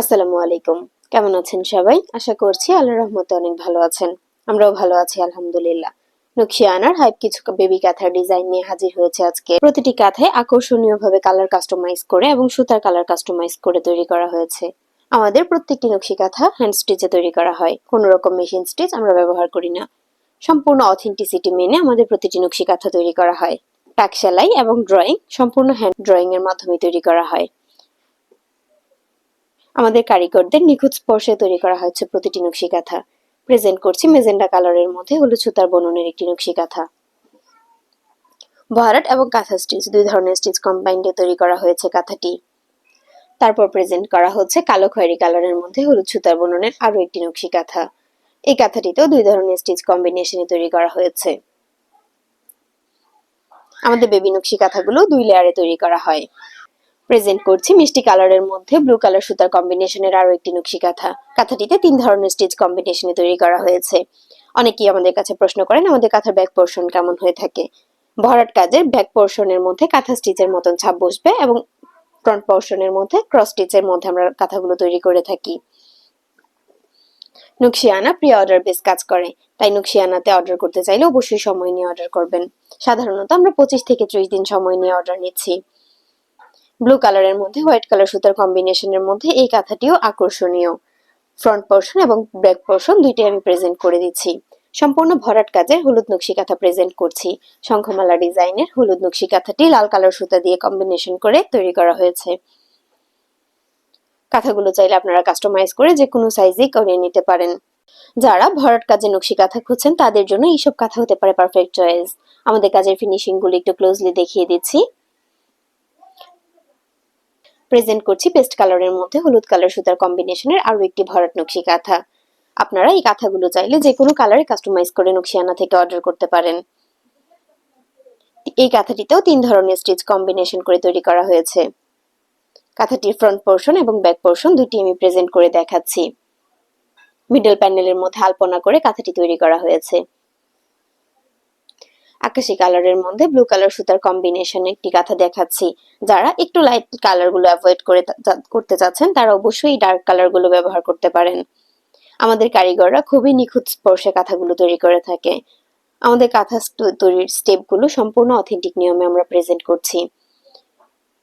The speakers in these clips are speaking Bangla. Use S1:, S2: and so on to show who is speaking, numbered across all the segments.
S1: আসসালামু আলাইকুম। কেমন আছেন সবাই? আশা করছি আল্লাহ রহমতে অনেক ভালো আছেন। আমরাও ভালো আছি, আলহামদুলিল্লাহ। নকশিয়ানার হাইপ কিছু বেবি কাঁথার ডিজাইন নিয়ে হাজির হয়েছে আজকে। প্রতিটি কাঁথায় আকর্ষণীয় ভাবে কালার কাস্টমাইজ করে এবং সুতার কালার কাস্টমাইজ করে তৈরি করা হয়েছে। আমাদের প্রত্যেকটি নকশি কাঁথা হ্যান্ড স্টিচে তৈরি করা হয়। কোনো রকম মেশিন স্টিচ আমরা ব্যবহার করি না। সম্পূর্ণ অথেন্টিসিটি মেনে আমাদের প্রতিটি নকশি কাঁথা তৈরি করা হয়। টাক সেলাই এবং ড্রয়িং সম্পূর্ণ হ্যান্ড ড্রয়িং এর মাধ্যমে তৈরি করা হয়। আমাদের কারিগরদের নিখুঁত স্পর্শে তৈরি করা হয়েছে প্রতিটি নকশি কাঁথা প্রেজেন্ট করছি মেজেন্ডা কালারের মধ্যে হলুদ সুতার বননের একটি নকশি কাঁথা ভরাট এবং কাঁথা স্টিচ, দুই ধরনের স্টিচ কম্বাইন্ডে তৈরি করা হয়েছে কাঁথাটি। তারপর প্রেজেন্ট করা হচ্ছে কালো খয়েরি কালারের মধ্যে হলুদ সুতার বননের আরও একটি নকশি কাঁথা এই কাঁথাটিতেও দুই ধরনের স্টিচ কম্বিনেশনে তৈরি করা হয়েছে। আমাদের বেবি নকশি কাঁথাগুলো দুই লেয়ারে তৈরি করা হয়। প্রেজেন্ট করছি মিষ্টি কালারের মধ্যে ব্লু কালার সুতার কম্বিনেশনের আরও একটি নকশি কাঁথা কাঁথাটিতে তিন ধরনের স্টিচ কম্বিনেশনে তৈরি করা হয়েছে। অনেকেই আমাদের কাছে প্রশ্ন করেন, আমাদের কাঁথার ব্যাক পোর্শন কেমন হয়ে থাকে? ভরাট কাজের ব্যাক পোর্শনের মধ্যে কাঁথা স্টিচের মতন ছাপ বসবে এবং ফ্রন্ট পোর্শনের মধ্যে ক্রস স্টিচের মধ্যে আমরা কাঁথাগুলো তৈরি করে থাকি। নকশিয়ানা প্রি অর্ডার বেস কাজ করে, তাই নকশিয়ানাতে অর্ডার করতে চাইলে অবশ্যই সময় নিয়ে অর্ডার করবেন। সাধারণত আমরা পঁচিশ থেকে ত্রিশ দিন সময় নিয়ে অর্ডার নিচ্ছি। ব্লু কালারের মধ্যে, হোয়াইট কালার সুতার কম্বিনেশনের মধ্যে এই কাঁথাটিও আকর্ষণীয়। ফ্রন্ট পোর্শন এবং ব্যাক পোর্শন দুইটি আমি প্রেজেন্ট করে দিচ্ছি। সম্পূর্ণ ভরাট কাজের হলুদ নকশি কাঁথা প্রেজেন্ট করছি। শঙ্খমালা ডিজাইনের হলুদ নকশি কাঁথাটি লাল কালার সুতা দিয়ে কম্বিনেশন করে তৈরি করা হয়েছে। কাঁথাগুলো চাইলে আপনারা কাস্টমাইজ করে যে কোনো সাইজেই করিয়ে নিতে পারেন। যারা ভরাট কাজে নকশি কাঁথা খুঁজছেন, তাদের জন্য এইসব কাঁথা হতে পারে পারফেক্ট চয়েস আমাদের কাজের ফিনিশিংগুলো একটু ক্লোজলি দেখিয়ে দিচ্ছি। প্রেজেন্ট করছি পেস্ট কালারের মধ্যে হলুদ কালার সুতার কম্বিনেশনের আরও একটি ভরাট নকশি কাঁথা। আপনারা এই কাঁথাগুলো চাইলে যে কোনো কালারে কাস্টমাইজ করে নকশিয়ানা থেকে অর্ডার করতে পারেন। এই কাঁথাটিতেও তিন ধরনের স্টিচ কম্বিনেশন করে তৈরি করা হয়েছে। কাঁথাটির ফ্রন্ট পোর্শন এবং ব্যাক পোর্শন দুটি আমি প্রেজেন্ট করে দেখাচ্ছি। মিডল প্যানেলের মধ্যে আলপনা করে কাঁথাটি তৈরি করা হয়েছে। আকাশি কালারের মধ্যে ব্লু কালার সুতার কম্বিনেশন একটি কাঁথা দেখাচ্ছি। যারা একটু লাইট কালারগুলো অ্যাভয়েড করে করতে চাচ্ছেন, তারা অবশ্যই ডার্ক কালারগুলো ব্যবহার করতে পারেন। আমাদের কারিগররা খুবই নিখুঁত স্পর্শে কাঁথাগুলো তৈরি করে থাকে। আমাদের কাঁথা তৈরির স্টেপগুলো সম্পূর্ণ অথেন্টিক নিয়মে আমরা প্রেজেন্ট করছি।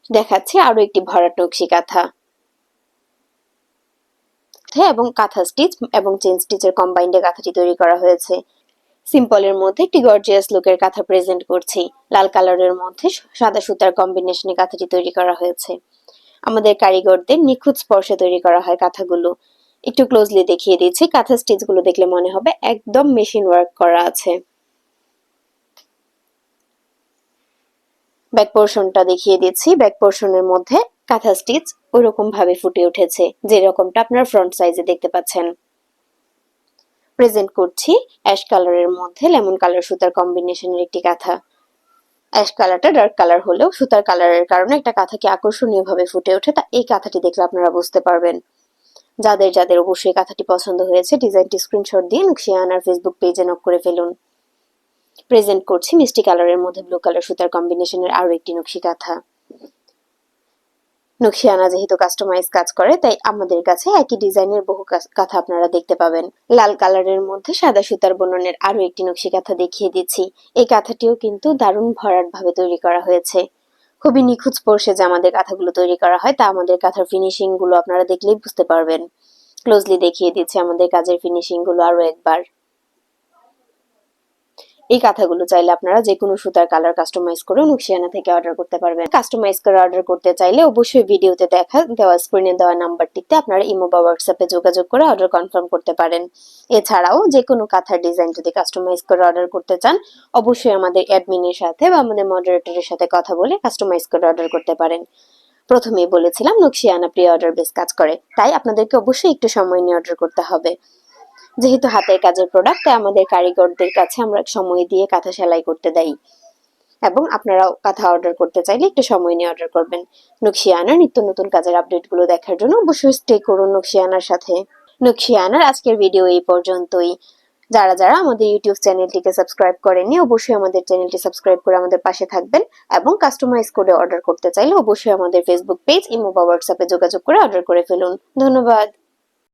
S1: দেখাচ্ছি আরও একটি ভরাট নকশি কাঁথা এবং কাঁথা স্টিচ এবং চেন স্টিচের কম্বাইন্ডে কাঁথাটি তৈরি করা হয়েছে। সিম্পলের মধ্যে একটি গর্জিয়াস লুকের কাঁথা প্রেজেন্ট করছি। লাল কালারের মধ্যে সাদা সুতার কম্বিনেশনে কাঁথাটি তৈরি করা হয়েছে। আমাদের কারিগরদের নিখুঁত স্পর্শে তৈরি করা হয় কাঁথাগুলো। একটু ক্লোজলি দেখিয়ে দিচ্ছি, কাঁথা স্টিচগুলো দেখলে মনে হবে একদম মেশিন ওয়ার্ক করা আছে। ব্যাক পোর্শনটা দেখিয়ে দিচ্ছি। ব্যাক পোর্শনের মধ্যে কাঁথা স্টিচ ওইরকম ভাবে ফুটে উঠেছে, যেরকমটা আপনার ফ্রন্ট সাইজে দেখতে পাচ্ছেন। প্রেজেন্ট করছি অ্যাশ কালারের মধ্যে লেমন কালার সুতার কম্বিনেশনের একটি কাঁথা। অ্যাশ কালারটা ডার্ক কালার হলেও সুতার কালারের কারণে একটা কাঁথাকে আকর্ষণীয় ভাবে ফুটে ওঠে, তা এই কাঁথাটি দেখলে আপনারা বুঝতে পারবেন। যাদের যাদের অবশ্যই কাঁথাটি পছন্দ হয়েছে ডিজাইনটি স্ক্রিনশট দিয়ে নকশিয়া আনার ফেসবুক পেজে নক করে ফেলুন। প্রেজেন্ট করছি মিষ্টি কালারের মধ্যে ব্লু কালার সুতার কম্বিনেশনের আরও একটি নকশি কাঁথা। নকশিয়ানা যেহেতু কাস্টমাইজ কাজ করে, তাই আমাদের কাছে একই ডিজাইনের বহু কাঁথা আপনারা দেখতে পাবেন। লাল কালারের মধ্যে সাদা সুতার বননের আরও একটি নকশি কাঁথা দেখিয়ে দিচ্ছি। এই কাঁথাটিও কিন্তু দারুণ ভরাট ভাবে তৈরি করা হয়েছে। খুবই নিখুঁত স্পর্শে যে আমাদের কাঁথাগুলো তৈরি করা হয়, তা আমাদের কাঁথার ফিনিশিংগুলো আপনারা দেখলেই বুঝতে পারবেন। ক্লোজলি দেখিয়ে দিচ্ছি আমাদের কাজের ফিনিশিংগুলো আরও একবার। এই কাঁথাগুলো চাইলে আপনারা যে কোনো সুতার কালার কাস্টমাইজ করে নকশিয়ানা থেকে অর্ডার করতে পারবেন। কাস্টমাইজ করে অর্ডার করতে চাইলে অবশ্যই ভিডিওতে দেখা দেওয়া স্ক্রিনে দেওয়া নাম্বারটিতে আপনারা ইমো বা হোয়াটসঅ্যাপে যোগাযোগ করে অর্ডার কনফার্ম করতে পারেন। এছাড়াও যে কোনো কাঁথার ডিজাইন যদি কাস্টমাইজ করে অর্ডার করতে চান, অবশ্যই আমাদের অ্যাডমিনের সাথে বা আমাদের মডারেটরের সাথে কথা বলে কাস্টমাইজ করে অর্ডার করতে পারেন। প্রথমেই বলেছিলাম, নকশিয়ানা প্রি অর্ডার বেস কাজ করে, তাই আপনাদেরকে অবশ্যই একটু সময় নিয়ে অর্ডার করতে হবে। যেহেতু হাতের কাজের প্রোডাক্ট তাই আমাদের কারিগরদের কাছে আমরা সময় দিয়ে কাঁথা সেলাই করতে দেই। এবং আপনারাও কাঁথা অর্ডার করতে চাইলে একটু সময় নিয়ে অর্ডার করবেন। নকশিয়ানার নিত্য নতুন কাজের আপডেটগুলো দেখার জন্য অবশ্যই স্টে করুন নকশিয়ানার সাথে। নকশিয়ানার আজকের ভিডিও এই পর্যন্তই। যারা যারা আমাদের ইউটিউব চ্যানেলটিকে সাবস্ক্রাইব করেননি, অবশ্যই আমাদের চ্যানেলটি সাবস্ক্রাইব করে আমাদের পাশে থাকবেন এবং কাস্টমাইজ করে অর্ডার করতে চাইলে অবশ্যই আমাদের ফেসবুক পেজ ইমো বা হোয়াটসঅ্যাপে যোগাযোগ করে অর্ডার করে ফেলুন। ধন্যবাদ।